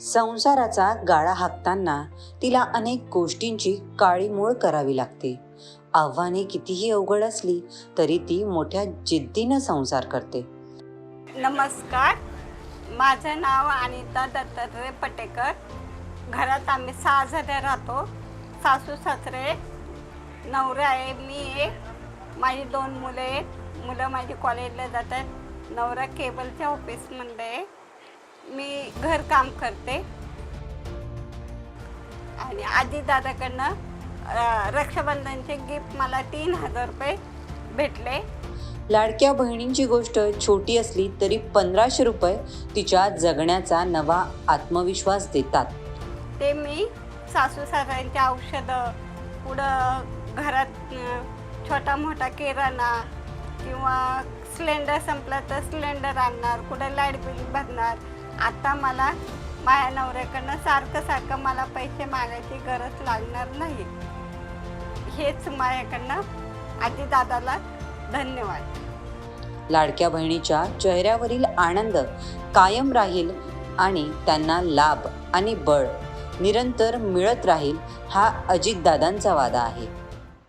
संसाराचा गाळा हाकताना तिला अनेक गोष्टींची काळीमोळ करावी लागते. आव्हाने कितीही अवघड असली तरी ती मोठ्या जिद्दीनं संसार करते. नमस्कार. माझं नाव अनिता दत्तात्रय पटेकर. घरात आम्ही सहा जण राहतो. सासू सासरे नवरा आहे मी आहे माझी दोन मुलं आहेत. मुलं माझी कॉलेजला जातात. नवरा केबलच्या ऑफिसमध्ये आहे. मी घरकाम करते. आणि आजी दादाकडनं रक्षाबंधनचे गिफ्ट मला तीन हजार रुपये भेटले. लाडक्या बहिणींची गोष्ट छोटी असली तरी पंधराशे रुपये तिच्या जगण्याचा नवा आत्मविश्वास देतात. ते मी सासू सासऱ्यांची औषधं पुढं घरात छोटा मोठा किराणा किंवा सिलेंडर संपला तर सिलेंडर आणणार कुठं लाइट बिल भरणार आता मला माझ्या नवऱ्याकडनं सारखं सारखं मला पैसे मागायची गरज लागणार नाही. हेच माझ्याकडनं आजी दादाला धन्यवाद. लाडक्या बहिणीच्या चेहऱ्यावरील आनंद कायम राहील आणि त्यांना लाभ आणि बळ निरंतर मिळत राहील हा अजितदादांचा वादा आहे.